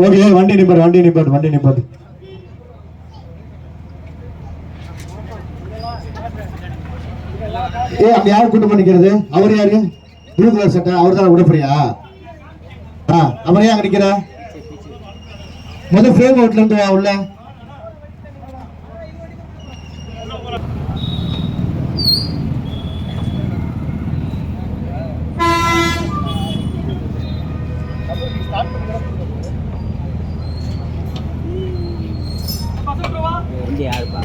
Okay வண்டி நிப்பாடு வண்டி நிப்பாடு வண்டி நிப்பாடு. ஏ அப்படி யார் கூட்டம் பண்ணிக்கிறது அவர் யாரு? ப்ளூ கலர் சட்டை அவர் தான் விடப்படியா ஆ ஏன் அங்க நிக்கிற? முதல் ஃப்ரேம் அவுட்ல இருந்து வா உள்ள இங்கே யாருப்பா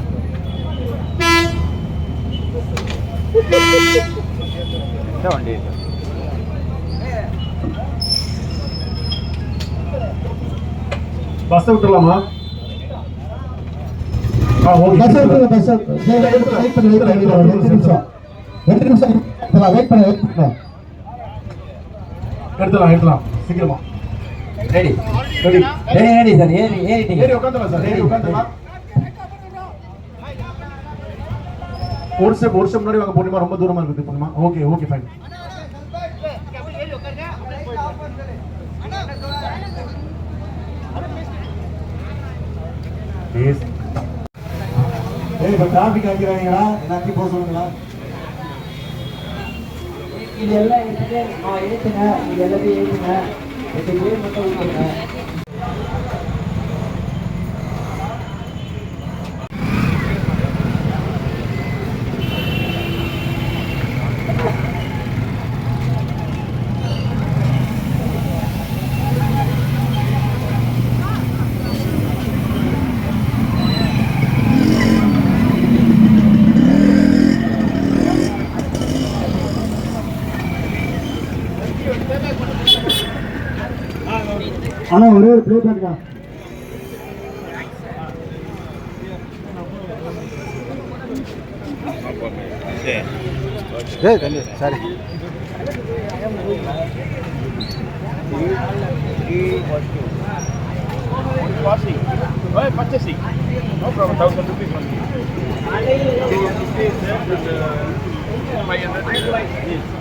வண்டி பஸ் விட்டுலாமா ஆ ஓகே பஸ் எடுத்து பஸ் வெயிட் பண்ணு வெயிட் பண்ணு ரெண்டு நிமிஷம் ரெண்டு நிமிஷம் வெயிட் பண்ணு வெயிட் பண்ணு எடுத்துலாம் எடுத்துலாம் சீக்கிரமா ready ready ready ready sir ஏறி ஏறிட்டீங்க ஏறி உட்காந்துலாம் சார் ஏறி உட்காந்துலாம் ஒரு ஸ்டெப் ஒரு ஸ்டெப் முன்னாடி வாங்க போணுமா ரொம்ப தூரமா இருக்குது போணுமா ஓகே ஓகே ஃபைன் ஏய் இப்போ டிராஃபிக் ஆக்கிறாங்களா எல்லாத்தையும் போக சொல்லுங்களா? இது எல்லாம் எடுத்துட்டு ஆ ஏற்றுங்க இது எல்லாத்தையும் ஏற்றுங்க எட்டு பேர் மட்டும் ஊற்றுங்க ஆனா ஒரே ஒரு பிளே பேக் தான் sorry purchasing. No problem, thousand rupees only. Five hundred.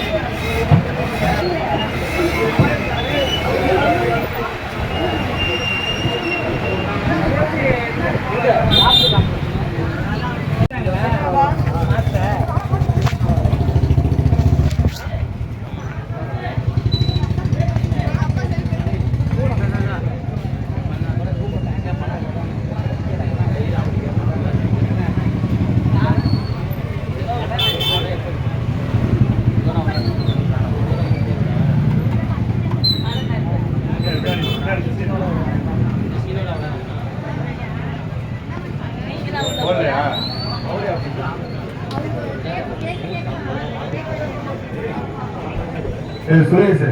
ஏய், சுரேஷ்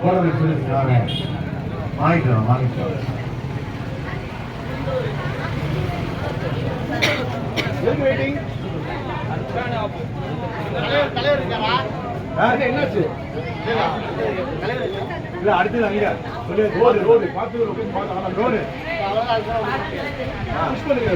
போடுறது சுரேஷ் யாரு வாங்கிக்கலாம் வாங்கிக்கலாம் என்னாச்சு இல்ல அடுத்தது அங்க சொல்லு ரோடு ரோடு பார்த்து பார்த்து ரோடு புஷ் பண்ணுங்க.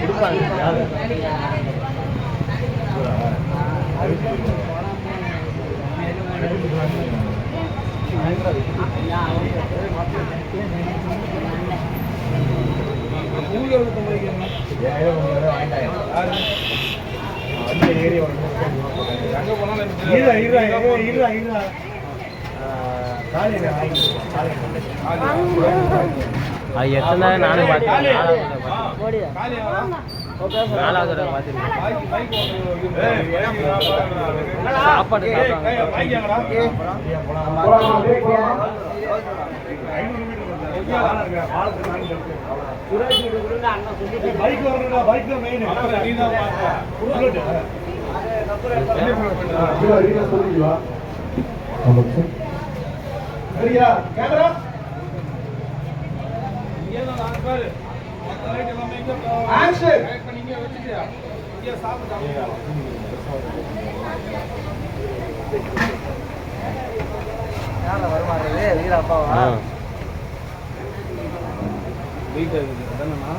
Push பண்ணுங்க இருடா, இருடா, இருடா, இருடா. காலையில வாங்கி, காலையில. அது எத்தனை நானும் பார்த்தேன் காலையில வா. காலையில வா.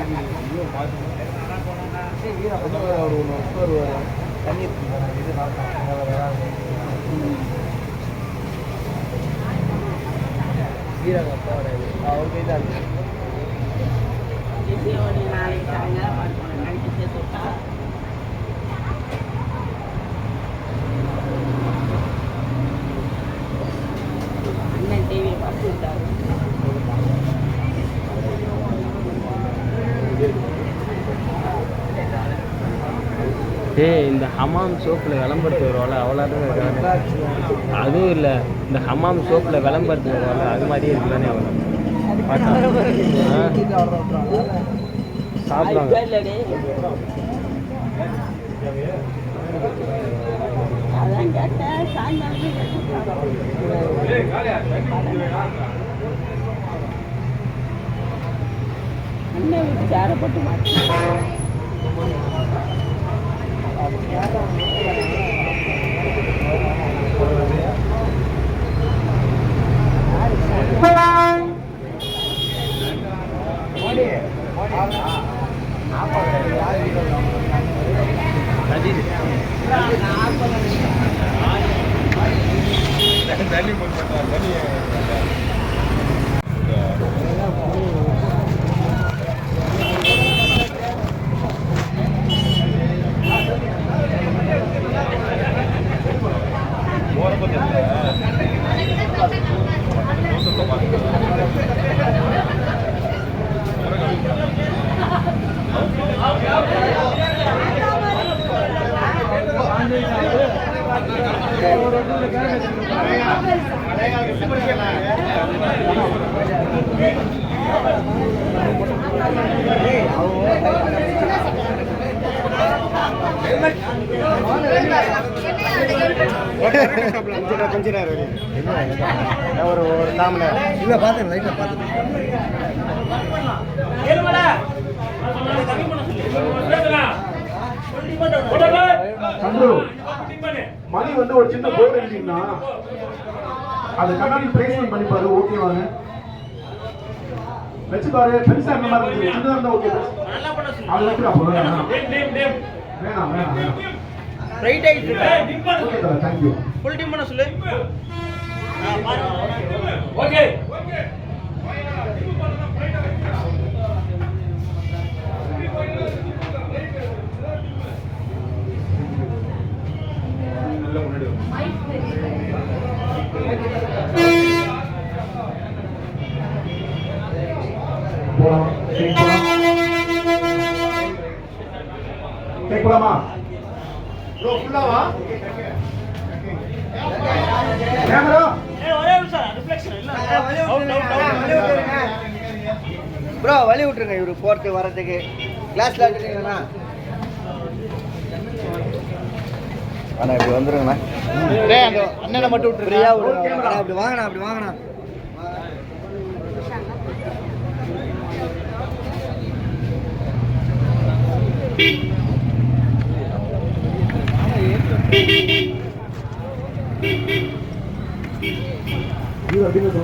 நாலாவது தடவை பார்த்துருக்கேன் சாப்பாடு சரியா கேமரா ஆக்ஷன் வீரப்பாவா அவர் போய் தான் அண்ணன் டிவியை பார்த்து விட்டாரு டே இந்த ஹமாம் சோப்பில் விளம்பரத்து வருவாள் அவ்வளோதான் அதுவும் இல்லை இந்த ஹமாம் சோப்பில் விளம்பரத்து வருவாள் அது மாதிரியே இருக்குதானே அவ்வளோ சாப்பிடுவாங்க. அண்ணன் வீட்டு போட்டு மாட்டேன் ஒரு ஒரு காமனை இல்லை பார்த்தேன் லைட்டில் மணி வந்து ஒரு சின்ன போர்டு எழுதினா அது கண்ணாடி பிளேஸ்மெண்ட் பண்ணி பாரு ஓகே வாங்க. வச்சு பாரு. பெருசா இருந்த மாதிரி இருக்கு சின்னதா இருந்தா ஓகே அது வைக்கிறா அப்போ வேணாம். வேணாம் வேணாம் வேணாம். ரைட் ஆகிட்டு ஓகே தர தேங்க்யூ ஃபுல் டீம் பண்ண சொல்லு. போலாம் ப்ரோ வழி விட்டுருங்க. இவரு போறது வர்றதுக்கு. கிளாஸ்ல விட்டுருங்கண்ணா அண்ணா இப்படி வந்துருங்கண்ணா. அண்ணனை மட்டும் விடுங்க. அண்ணா, அப்படி வாங்கண்ணா அப்படி வாங்கண்ணா. இது ピッピッピッッピッッ